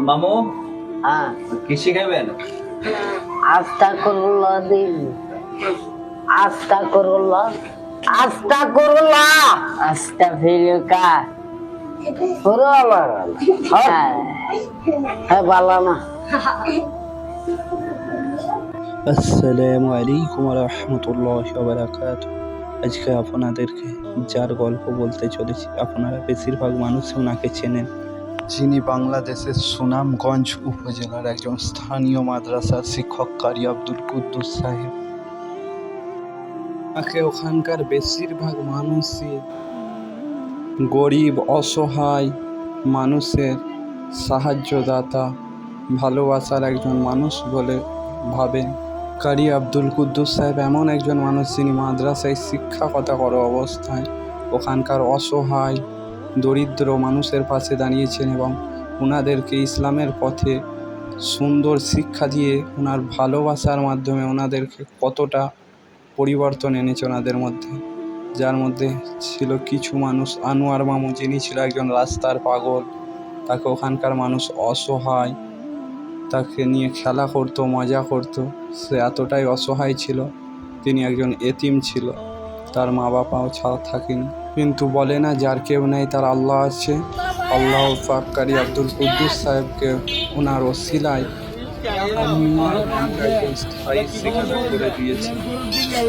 মামু? হ্যাঁ কি শিখাইবেন আস্তা করুল্লাহ দিন। আস্তা করুল্লাহ আস্তা করুল্লাহ আস্তা ফিরুকা। পুরো আমার। হ্যাঁ। হ্যাঁ। ভালো না। আসসালামু আলাইকুম রহমতুল্লাহ বারাকাত আজকে আপনাদেরকে যার গল্প বলতে চলেছি আপনারা বেশিরভাগ মানুষ ওনাকে চেনেন। যিনি বাংলাদেশের সুনামগঞ্জ উপজেলার একজন স্থানীয় মাদ্রাসার শিক্ষক কারি আব্দুল কুদ্দুস সাহেব। তাকে ওখানকার বেশিরভাগ মানুষই গরিব, অসহায় মানুষের সাহায্যদাতা, ভালোবাসার একজন মানুষ বলে ভাবেন। কারি আব্দুল কুদ্দুস সাহেব এমন একজন মানুষ যিনি মাদ্রাসায় শিক্ষকতা করা অবস্থায় ওখানকার অসহায় দরিদ্র মানুষের পাশে দাঁড়িয়েছেন এবং ওনাদেরকে ইসলামের পথে সুন্দর শিক্ষা দিয়ে ওনার ভালোবাসার মাধ্যমে ওনাদেরকে কতটা পরিবর্তন এনেছে ওনাদের মধ্যে। যার মধ্যে ছিল কিছু মানুষ, আনোয়ার মামু যিনি ছিল একজন রাস্তার পাগল, তাকে ওখানকার মানুষ অসহায়, তাকে নিয়ে খেলা করতো, মজা করতো, সে এতটাই অসহায় ছিল। তিনি একজন এতিম ছিল, তার মা বাবাও ছাড়া থাকেনি। কিন্তু বলে না, যার কেউ নেই তার আল্লাহ আছে। আল্লাহ পাককারী আব্দুল কুদ্দুস সাহেবকে ওনার ওসিলায়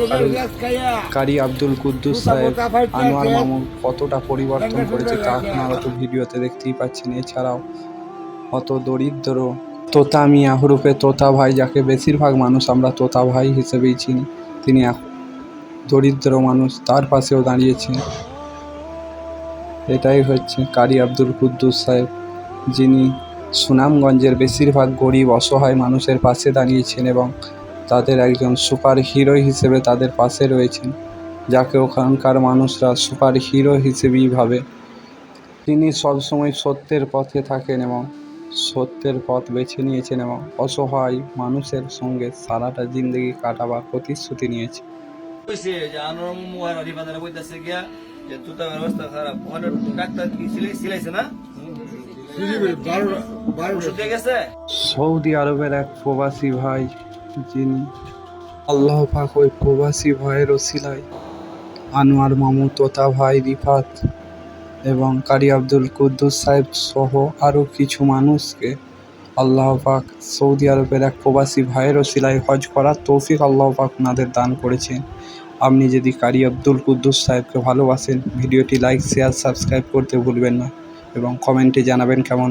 করে কারি আব্দুল কুদ্দুস সাহেব আনোয়ার মামু কতটা পরিবর্তন করেছে তা আপনারা তো ভিডিওতে দেখতেই পাচ্ছেন। এছাড়াও অত দরিদ্র তোতা মিয়া হরুপে তোতা ভাই, যাকে বেশিরভাগ মানুষ আমরা তোতা ভাই হিসেবেই চিনি, তিনি দরিদ্র মানুষ, তার পাশেও দাঁড়িয়েছেন। এটাই হচ্ছে কারি আব্দুল কুদ্দুস সাহেব, যিনি সুনামগঞ্জের বেশিরভাগ গরিব, অসহায় মানুষের পাশে দাঁড়িয়েছেন এবং তাদের একজন সুপার হিরো হিসেবে তাদের পাশে রয়েছেন, যাকে ওখানকার মানুষরা সুপার হিরো হিসেবেই ভাবে। তিনি সবসময় সত্যের পথে থাকেন এবং সত্যের পথ বেছে নিয়েছেন এবং অসহায় মানুষের সঙ্গে সারাটা জিন্দগি কাটাবার প্রতিশ্রুতি নিয়েছে যে খারাপ। ওখানে ডাক্তার কি সিলাইছে না? সৌদি আরবের এক প্রবাসী ভাই যিনি আল্লাহ পাক ওই প্রবাসী ভাইয়ের ওসিলায় আনোয়ার মামু তোতা ভাই রিফাত এবং কারি আব্দুল কুদ্দুস সাহেব সহ আরও কিছু মানুষকে আল্লাহ পাক সৌদি আরবের এক প্রবাসী ভাইয়ের ওসিলায় হজ করার তৌফিক আল্লাহ পাক ওনাদের দান করেছেন। আপনি যদি কারি আব্দুল কুদ্দুস সাহেবকে ভালোবাসেন, ভিডিওটি লাইক শেয়ার সাবস্ক্রাইব করতে ভুলবেন না এবং কমেন্টে জানাবেন কেমন